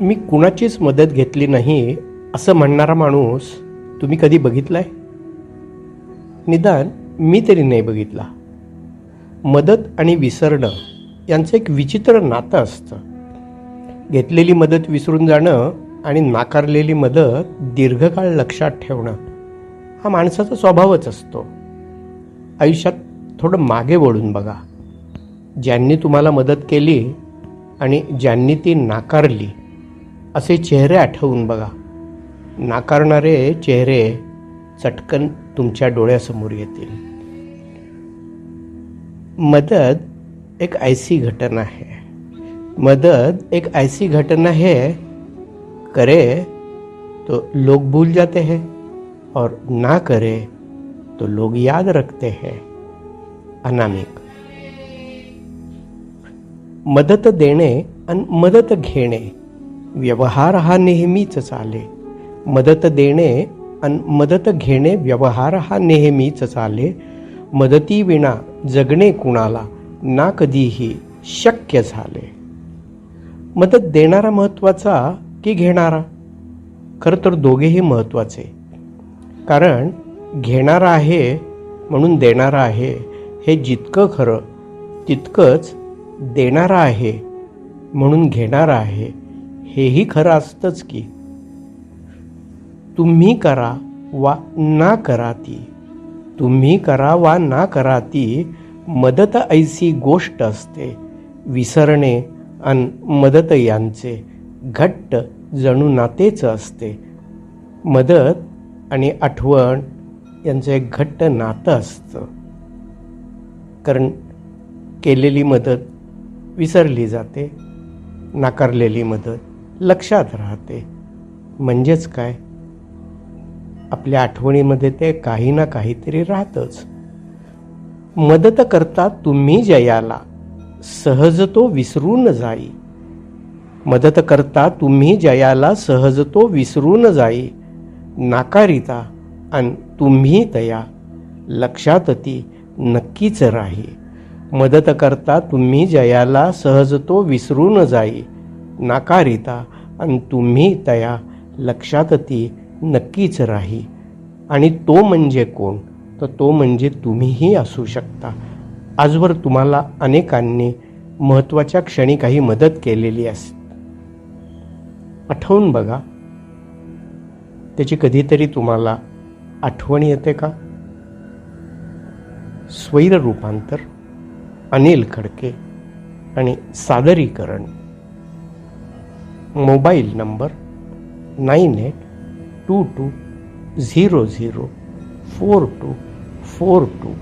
मी कुणाचीच मदत घेतली नाही असं म्हणणारा माणूस तुम्ही कधी बघितला आहे निदान मी तरी नाही बघितला. मदत आणि विसरणं यांचं एक विचित्र नातं असतं. घेतलेली मदत विसरून जाणं आणि नाकारलेली मदत दीर्घकाळ लक्षात ठेवणं हा माणसाचा स्वभावच असतो. आयुष्यात थोडं मागे वळून बघा. ज्यांनी तुम्हाला मदत केली आणि ज्यांनी ती नाकारली असे चेहरे आठवून बघा. नाकारणारे चेहरे चटकन तुमच्या डोळ्यासमोर येतील. मदत एक ऐसी घटना है. मदद एक ऐसी घटना है करे तो लोग भूल जाते हैं और ना करे तो लोग याद रखते हैं. अनामिक. मदत देणे आणि मदत घेणे व्यवहार हा नेहमीच चाले मदत देणे आणि मदत घेणे व्यवहार हा नेहमीच चाले मदतीविना जगणे कुणाला ना कधीही शक्य झाले. मदत देणारा महत्त्वाचा की घेणारा? खरं तर दोघेही महत्त्वाचे. कारण घेणारा आहे म्हणून देणारा आहे हे जितकं खरं तितकंच देणारा आहे म्हणून घेणारा आहे हेही खरं असतंच की तुम्ही करा वा ना करा ती तुम्ही करा वा ना करा ती मदत ऐसी गोष्ट असते विसरणे अन मदत यांचे घट्ट जणू नातेच असते. मदत आणि आठवण यांचं एक घट्ट नातं असतं. कारण केलेली मदत विसरली जाते नाकारलेली मदत लक्षात राहते. म्हणजेच काय? आपल्या आठवणीमध्ये ते काही ना काहीतरी राहतच. मदत करता तुम्ही जयाला. सहज तो विसरून जाई. मदत करता तुम्ही जयाला सहज तो विसरून जाई. नाकारिता आणि तुम्ही तया. लक्षात ती नक्कीच राही. मदत करता तुम्ही जयाला सहज तो विसरून जाई. नाकारिता आणि तुम्ही तया लक्षात ती नक्कीच राही. आणि तो म्हणजे कोण? तर तो म्हणजे तुम्हीही असू शकता. आजवर तुम्हाला अनेकांनी महत्त्वाच्या क्षणी काही मदत केलेली असते आठवून बघा. त्याची कधीतरी तुम्हाला आठवण येते का? स्वैर रूपांतर अनिल खडके आणि सादरीकरण. Mobile number nine eight two two zero zero four two four two